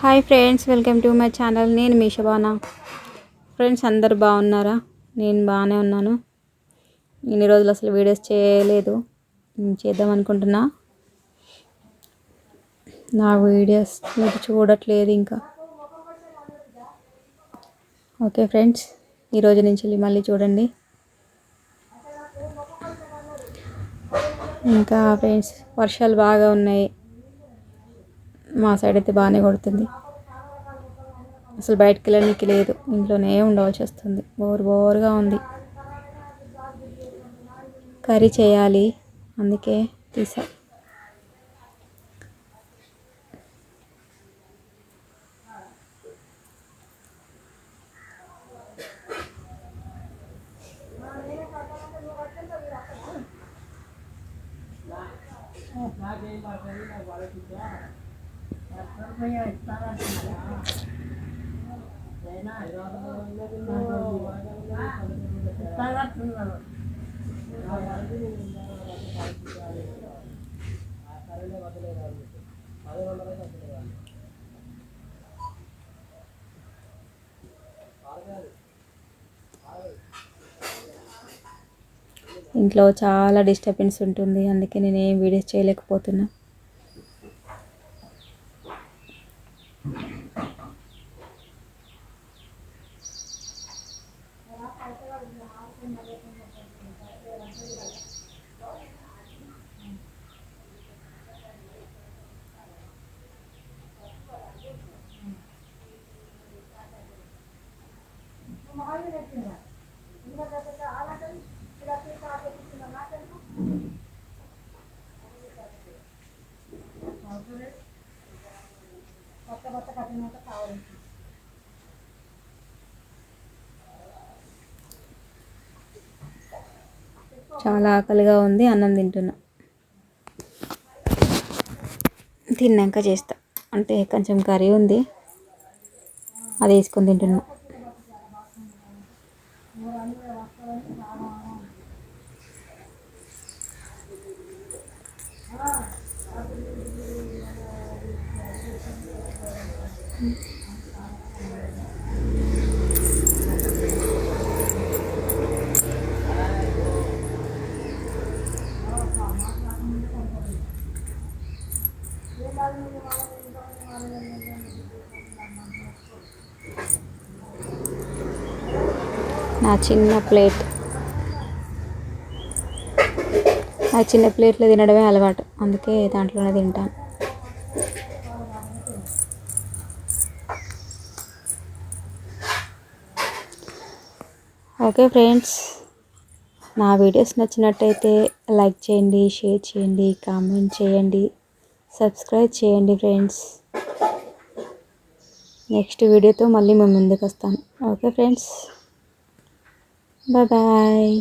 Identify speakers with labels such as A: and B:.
A: Hi friends welcome to my channel. నేను మీ Shabana. Friends అందరు బాగున్నారా? నేను బాగానే ఉన్నాను. ఇన్ని రోజులు అసలు వీడియోస్ చేయలేదు. చేద్దాం అనుకుంటున్నా? నా వీడియోస్ మీరు చూడట్లేదు ఇంకా. ఓకే ఫ్రెండ్స్ ఈరోజు నుంచి వెళ్ళి మళ్ళీ చూడండి. ఇంకా ఫ్రెండ్స్ వర్షాలు బాగా ఉన్నాయి. మా సైడ్ అయితే బాగానే కొడుతుంది. అసలు బయటకు వెళ్ళడానికి లేదు. ఇంట్లోనే ఉండవలసి వస్తుంది. బోర్ బోర్గా ఉంది. కర్రీ చేయాలి. అందుకే తీసా. ఇంట్లో చాలా డిస్టర్బెన్స్ ఉంటుంది అందుకే నేను ఏం వీడియోస్ చేయలేకపోతున్నా. చాలా ఆకలిగా ఉంది అన్నం తింటున్నా. తిన్నాక చేస్తా. అంటే కొంచెం కర్రీ ఉంది అది వేసుకొని తింటున్నా. నా చిన్న ప్లేట్. నా చిన్న ప్లేట్లో తినడమే అలవాటు. అందుకే దాంట్లోనే తింటాను. ఓకే ఫ్రెండ్స్ నా వీడియోస్ నచ్చినట్టయితే లైక్ చేయండి షేర్ చేయండి కామెంట్ చేయండి సబ్స్క్రైబ్ చేయండి ఫ్రెండ్స్. నెక్స్ట్ వీడియోతో మళ్ళీ మేము ముందుకు వస్తాను ఓకే ఫ్రెండ్స్ బాయ్ బాయ్.